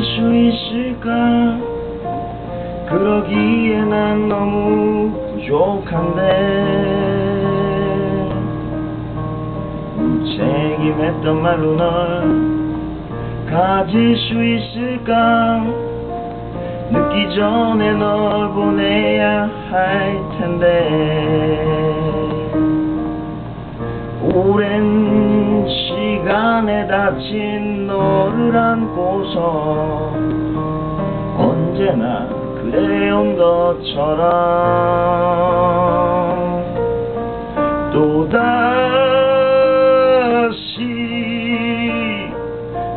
수 있을까? 그러기에 난 너무 부족한데. 무책임했던 말로 널 가질 수 있을까? 늦기 전에 널 보내야 할 텐데. 오랜 시간에 다친 너를 안고서 언제나 그래온 것처럼 또다시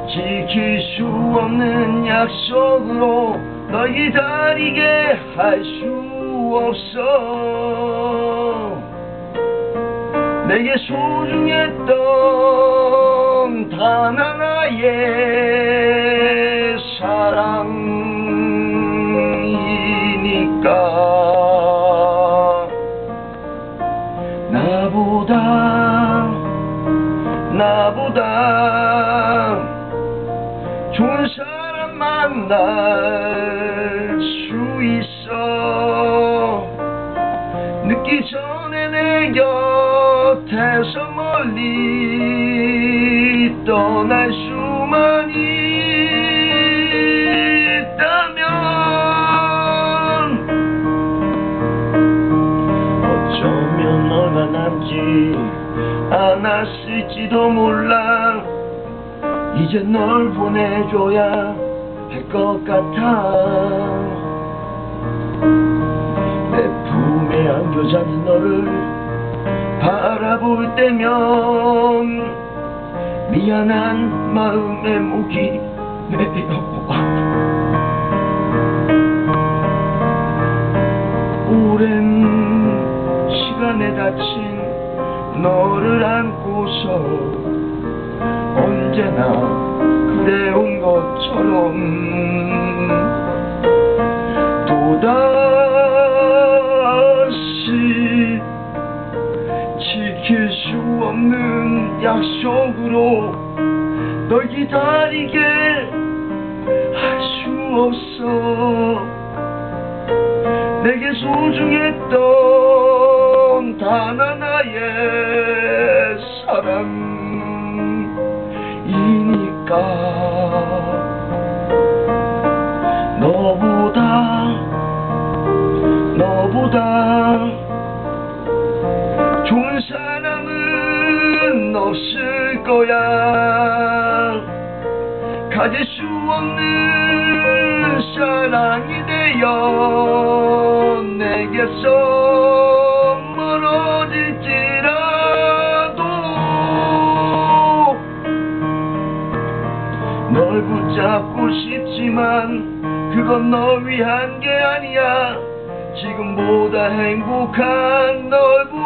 지킬 수 없는 약속으로 널 기다리게 할 수 없어. 내게 소중했던 단 하나의 사랑이니까. 나보다 나보다 좋은 사람 만날 수 있어. 늦기 전에 내 곁에서 멀리 떠날 수만 있다면 어쩌면 얼마 남지 않았을지도 몰라. 이제 널 보내줘야 할 것 같아. 내 품에 안겨 자는 너를 바라볼 때면 미안한 마음에 목이 내려와 오랜 시간에 다친 너를 안고서 언제나 그래온 것처럼 또다시 널 기다리게 할 수 없어. 내게 소중했던 단 하나의 사랑이니까 너보다 너보다 좋은 사람은 없을 거야 가질 수 없는 사랑이 되어 내게서 멀어질지라도. 널 붙잡고 싶지만 그건 널 위한 게 아니야. 지금보다 행복한 널 보고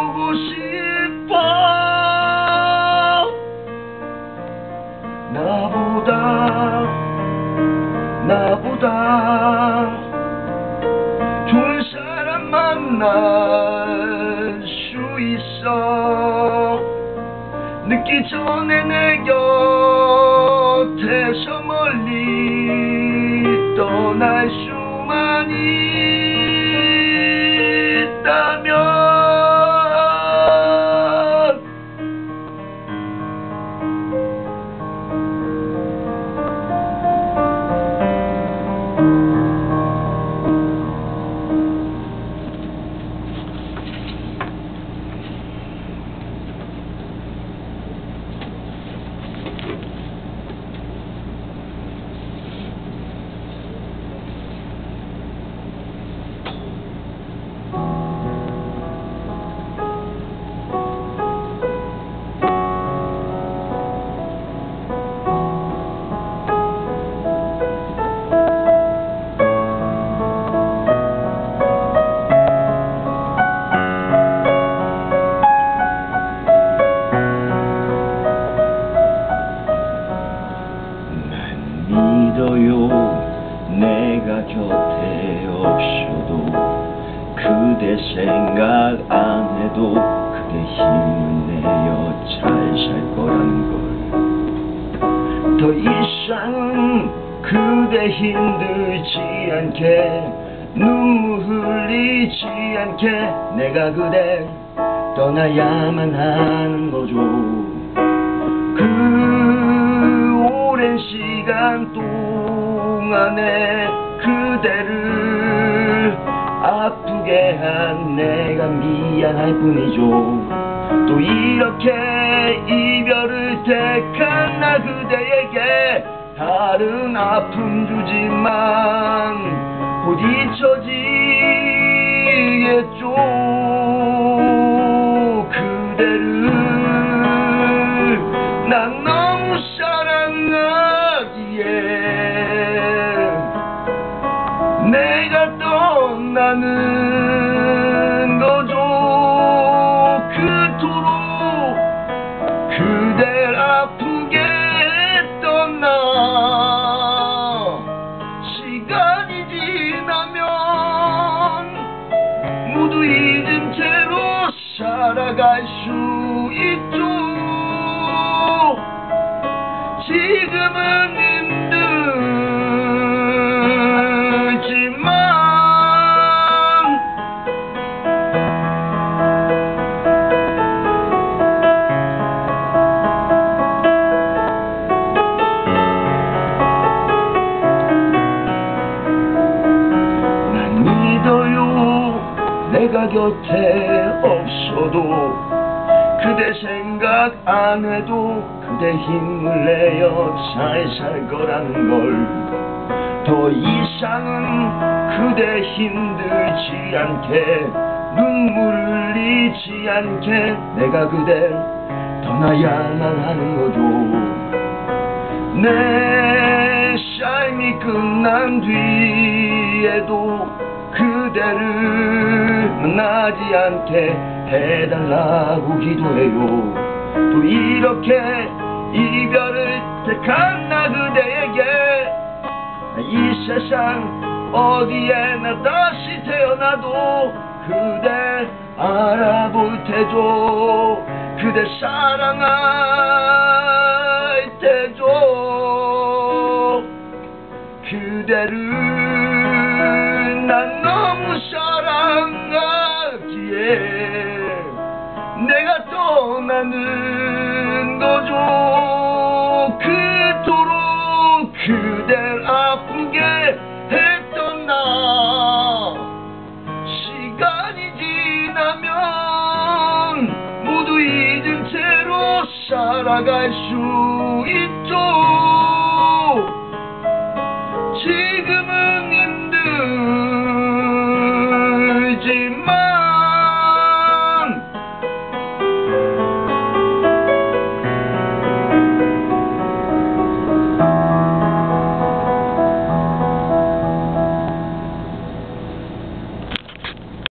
없어도 그대 생각 안 해도 그대 힘을 내어 잘 살 거라는 걸. 더 이상 그대 힘들지 않게 눈물 흘리지 않게 내가 그댈 떠나야만 하는 거죠. 그 오랜 시간 동안에 그대를 아프게 한 내가 미안할 뿐이죠. 또 이렇게 이별을 택한 나 그대에게 다른 아픔 주지만 곧 잊혀지겠죠 곁에 없어도 그대 생각 안 해도 그대 힘을 내어 잘살 거라는 걸. 더 이상은 그대 힘들지 않게 눈물 흘리지 않게 내가 그댈 떠나야만 하는 거죠. 내 삶이 끝난 뒤에도 그대를 만나지 않게 해달라고 기도해요. 또 이렇게 이별을 택한 나 그대에게 이 세상 어디에 나 다시 태어나도 그대 알아볼 테죠. 그대 사랑할 테죠. 그대를 난 너무 사랑하기에 내가 떠나는 거죠. 그토록 그댈 아프게 했던 나. 시간이 지나면 모두 잊은 채로 살아갈 수